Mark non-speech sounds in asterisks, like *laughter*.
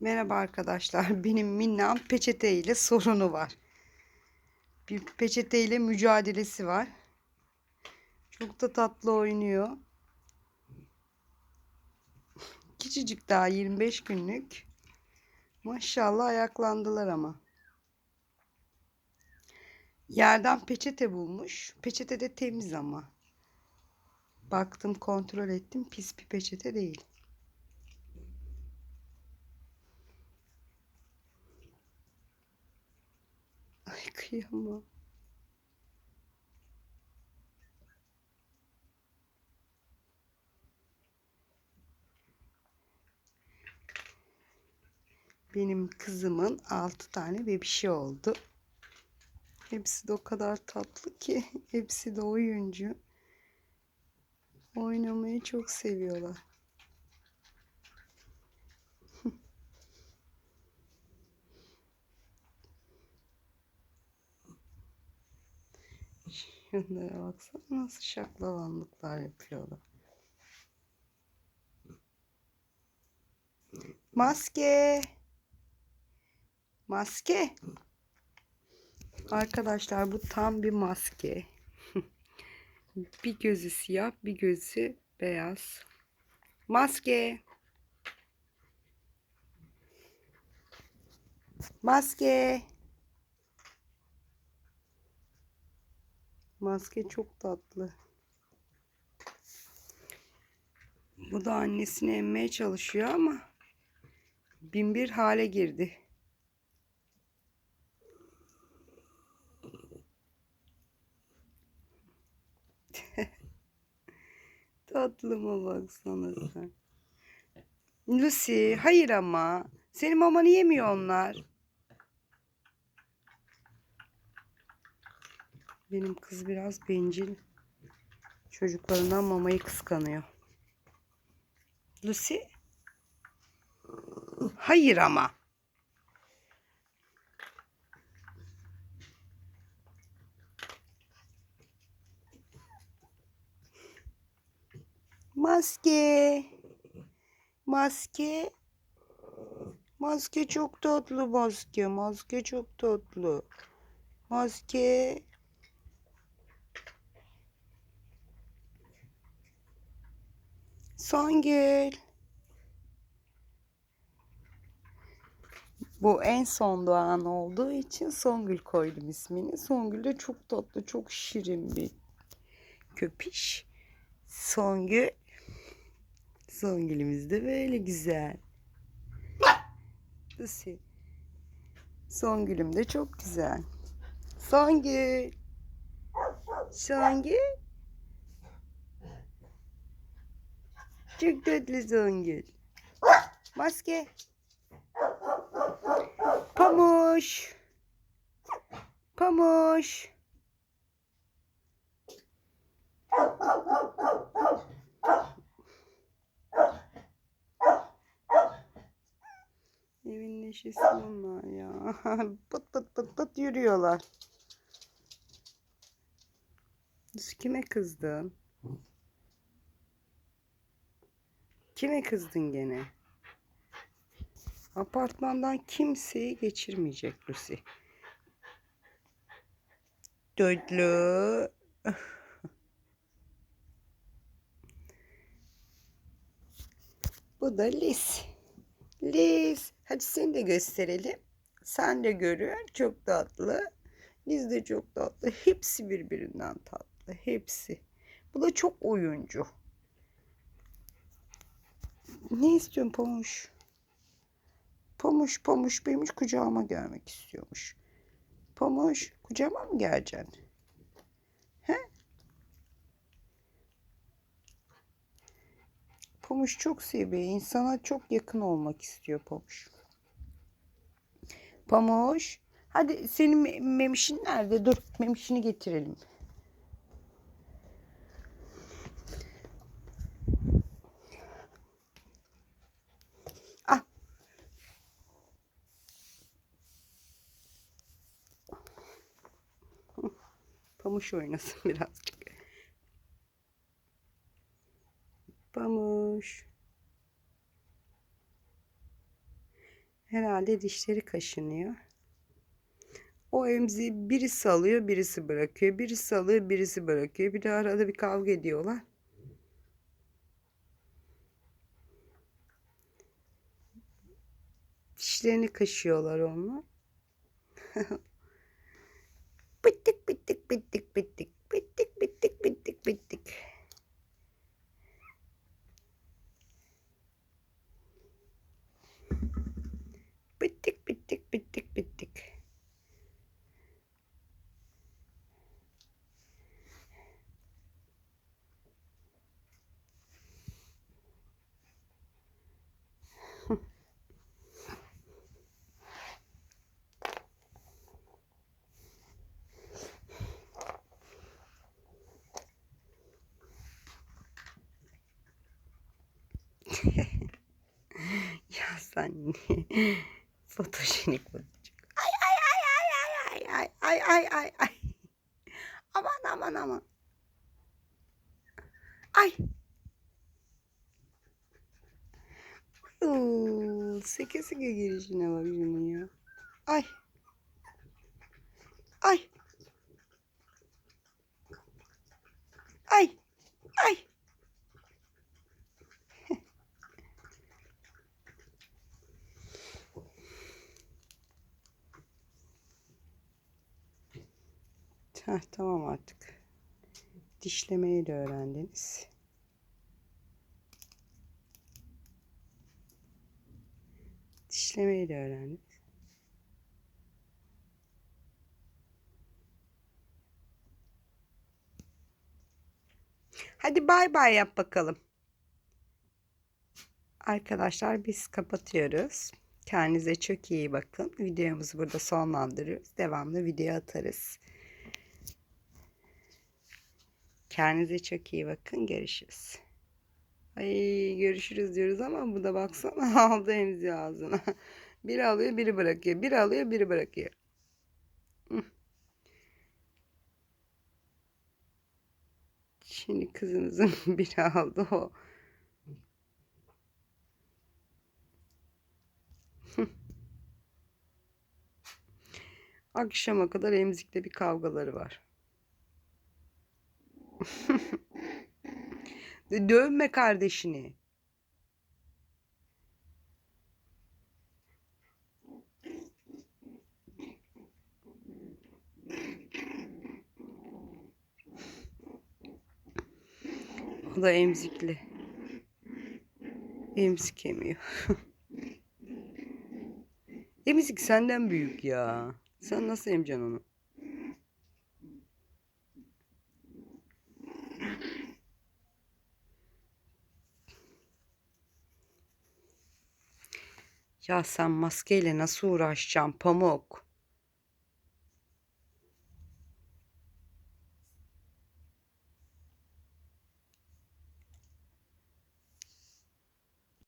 Merhaba arkadaşlar. *laughs* Benim Minnam peçete ile sorunu var. Bir peçete ile mücadelesi var. Çok da tatlı oynuyor. Küçücük daha 25 günlük. Maşallah ayaklandılar ama. Yerden peçete bulmuş. Peçete de temiz ama. Baktım kontrol ettim pis bir peçete değil. Kıyamam. Benim kızımın altı tane bebişi oldu. Hepsi de o kadar tatlı ki. *laughs* Hepsi de oyuncu. Oynamayı çok seviyorlar. Şunlara baksana nasıl şaklavanlıklar yapıyorlar. Maske. Maske. Arkadaşlar bu tam bir maske. *laughs* bir gözü siyah, bir gözü beyaz. Maske. Maske. Maske çok tatlı. Bu da annesini emmeye çalışıyor ama bin bir hale girdi. *laughs* Tatlıma baksana sen. Lucy, hayır ama. Senin mamanı yemiyor onlar. Benim kız biraz bencil. Çocuklarından mamayı kıskanıyor. Lucy? Hayır ama. Maske. Maske. Maske çok tatlı maske. Maske çok tatlı. Maske. Songül. Bu en son doğan olduğu için Songül koydum ismini. Songül de çok tatlı, çok şirin bir köpiş. Songül. Songül'ümüz de böyle güzel. Lucy. Songül'üm de çok güzel. Songül. Songül. Çok tatlı Songül. Maske. Pamuş. Pamuş. Evin neşesi onlar ya. *laughs* pıt pıt pıt pıt yürüyorlar. Kime kızdın? Kime kızdın gene? Apartmandan kimseyi geçirmeyecek Lucy. Dödlü. Bu da Liz. Liz. Hadi seni de gösterelim. Sen de görün. Çok tatlı. Liz de çok tatlı. Hepsi birbirinden tatlı. Hepsi. Bu da çok oyuncu. Ne istiyorsun Pamuş? Pamuş pamuş benim kucağıma gelmek istiyormuş. Pamuş kucağıma mı geleceksin? He? Pamuş çok seviyor. İnsana çok yakın olmak istiyor Pamuş. Pamuş. Hadi senin me- memişin nerede? Dur memişini getirelim. Pamuş oynasın *laughs* birazcık. Pamuş. Herhalde dişleri kaşınıyor. O emziği birisi alıyor, birisi bırakıyor. Birisi alıyor, birisi bırakıyor. Bir de arada bir kavga ediyorlar. Dişlerini kaşıyorlar onunla. *laughs* Bittik bittik bittik bittik. Bittik bittik bittik bittik. Bittik sen? *laughs* Fotojenik fotojenik. Ay ay ay ay ay ay ay ay ay ay ay. Aman aman aman. Ay. Oo, seke seke girişine bak şunun ya. Ay. Ay. Ay. Ay. Heh, tamam artık. Dişlemeyi de öğrendiniz. Dişlemeyi de öğrendiniz. Hadi bay bay yap bakalım. Arkadaşlar biz kapatıyoruz. Kendinize çok iyi bakın. Videomuzu burada sonlandırıyoruz. Devamlı video atarız. Kendinize çok iyi bakın. Görüşürüz. Ay görüşürüz diyoruz ama bu da baksana *laughs* aldı emzi ağzına. Biri alıyor biri bırakıyor. Biri alıyor biri bırakıyor. Şimdi kızınızın *laughs* biri aldı o. Akşama kadar emzikle bir kavgaları var. Dövme kardeşini. O da emzikli. Emzik yemiyor. *laughs* Emzik senden büyük ya. Sen nasıl emeceksin onu? Ya sen maskeyle nasıl uğraşacaksın Pamuk?